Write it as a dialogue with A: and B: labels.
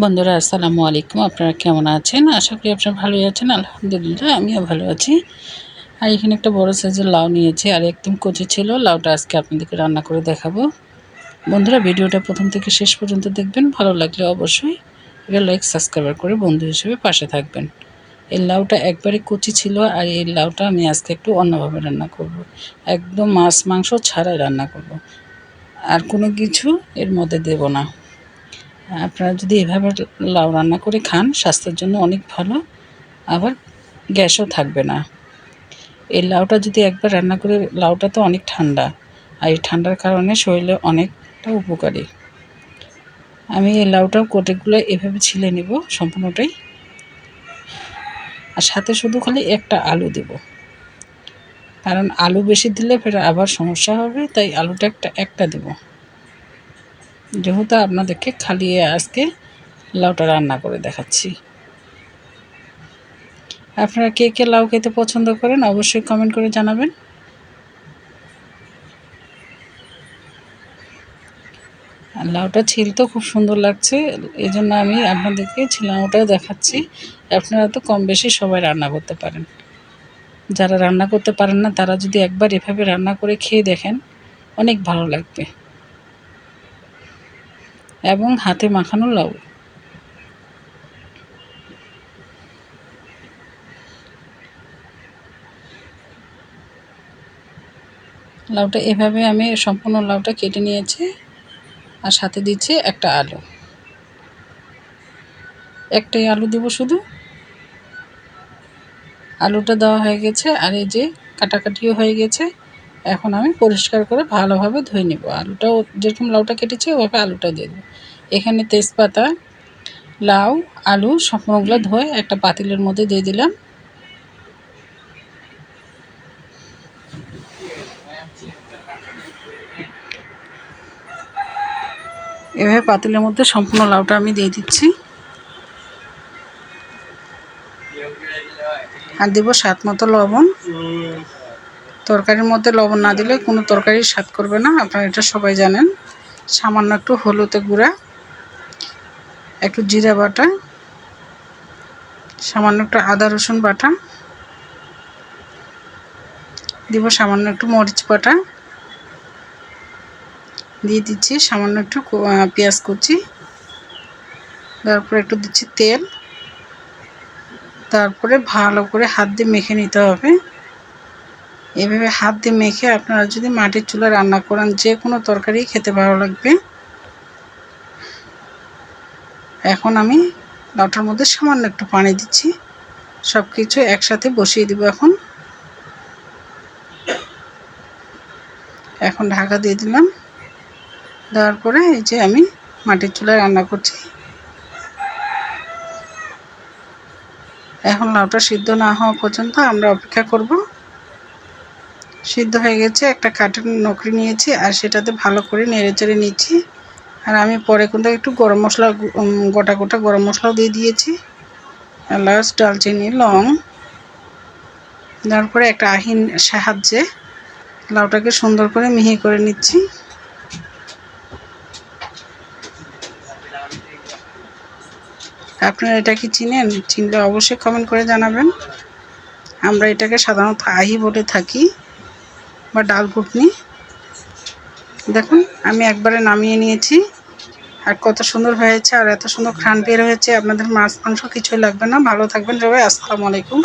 A: বন্ধুরা, আসসালামু আলাইকুম। আপনারা কেমন আছেন? আশা করি আপনারা ভালোই আছেন। আলহামদুলিল্লাহ, আমিও ভালো আছি। আর এখানে একটা বড় সাইজের লাউ নিয়েছি, আর একদম কচি ছিল। লাউটা আজকে আপনাদেরকে রান্না করে দেখাবো। বন্ধুরা, ভিডিওটা প্রথম থেকে শেষ পর্যন্ত দেখবেন। ভালো লাগলে অবশ্যই এটা লাইক সাবস্ক্রাইবার করে বন্ধু হিসেবে পাশে থাকবেন। এই লাউটা একবারে কচি ছিল, আর এই লাউটা আমি আজকে একটু অন্যভাবে রান্না করব। একদম মাছ মাংস ছাড়াই রান্না করব। আর কোনো কিছু এর মধ্যে দেব না। আপনারা যদি এভাবে লাউ রান্না করে খান, স্বাস্থ্যের জন্য অনেক ভালো। আবার গ্যাসও থাকবে না। এই লাউটা যদি একবার রান্না করে, লাউটা তো অনেক ঠান্ডা। আর এই ঠান্ডার কারণে শরীরে অনেকটা উপকারী। আমি এই লাউটার কোটেগুলো এভাবে ছিলে নেব, সম্পূর্ণটাই। আর সাথে শুধু খালি একটা আলু দেব। কারণ আলু বেশি দিলে ফের আবার সমস্যা হবে, তাই আলুটা একটা একটা দেবো। যেহেতু আপনাদেরকে খালি আজকে লাউটা রান্না করে দেখাচ্ছি। আপনারা কে কে লাউ খেতে পছন্দ করেন অবশ্যই কমেন্ট করে জানাবেন। লাউটা ছিলতেও খুব সুন্দর লাগছে এই জন্য আমি আপনাদেরকে ছিলামটাও দেখাচ্ছি। আপনারা তো কম বেশি সবাই রান্না করতে পারেন। যারা রান্না করতে পারেন না, তারা যদি একবার এভাবে রান্না করে খেয়ে দেখেন, অনেক ভালো লাগবে। এবং হাতে মাখানো লাউ। লাউটা এভাবে আমি সম্পূর্ণ লাউটা কেটে নিয়েছি আর সাথে দিচ্ছি একটা আলু। একটাই আলু দেবো শুধু। আলুটা দেওয়া হয়ে গেছে আর এই যে কাটাকাটিও হয়ে গেছে। এখন আমি পরিষ্কার করে ভালোভাবে ধুয়ে নেব। আলুটাও যেরকম লাউটা কেটেছি, ওভাবে আলুটা দিয়ে দেবো। এখানে তেজপাতা, লাউ, আলু সম্পূর্ণগুলো ধুয়ে একটা পাতিলের মধ্যে দিয়ে দিলাম। এভাবে পাতিলের মধ্যে সম্পূর্ণ লাউটা আমি দিয়ে দিচ্ছি। আর দেবো স্বাদ মতো লবণ। তরকারির মধ্যে লবণ না দিলে কোনো তরকারির স্বাদ করবে না। আপনারা এটা সবাই জানেন। সামান্য একটু হলুদে গুঁড়া, একটু জিরা বাটা, সামান্য একটু আদা রসুন বাটা, দিব সামান্য একটু মরিচ বাটা, দিয়ে দিচ্ছি সামান্য একটু পেঁয়াজ কুচি, তারপরে একটু দিচ্ছি তেল, তারপরে ভালো করে হাত দিয়ে মেখে নিতে হবে। এভাবে হাত দিয়ে মেখে আপনারা যদি মাটির চুলা রান্না করেন, যে কোনো তরকারি খেতে ভালো লাগবে। এখন আমি লাউটার মধ্যে সামান্য একটু পানি দিচ্ছি। সব কিছু একসাথে বসিয়ে দিব এখন। এখন ঢাকা দিয়ে দিলাম। দেওয়ার পরে এই যে আমি মাটির চুলায় রান্না করছি। এখন লাউটা সিদ্ধ না হওয়া পর্যন্ত আমরা অপেক্ষা করব। সিদ্ধ হয়ে গেছে, একটা কাঠের নকরি নিয়েছি আর সেটাতে ভালো করে নেড়ে চেড়ে নিচ্ছি। আর আমি পরে কিন্তু একটু গরম মশলা গোটা গোটা গরম মশলাও দিয়ে দিয়েছি। এলাচ ডালচিনি, লং। তারপরে একটা আহিন সাহায্যে লাউটাকে সুন্দর করে মিহি করে নিচ্ছি। আপনারা এটা কি চিনেন? চিনলে অবশ্যই কমেন্ট করে জানাবেন। আমরা এটাকে সাধারণত আহি বলে থাকি। বা ডাল ঘুটনি দেখুন, আমি একবারে নামিয়ে নিয়েছি। আর কত সুন্দর হয়েছে, আর এত সুন্দর খান বের হয়েছে। আপনাদের মাছ, মাংস কিছুই লাগবে না। ভালো থাকবেন সবাই। আসসালামু আলাইকুম।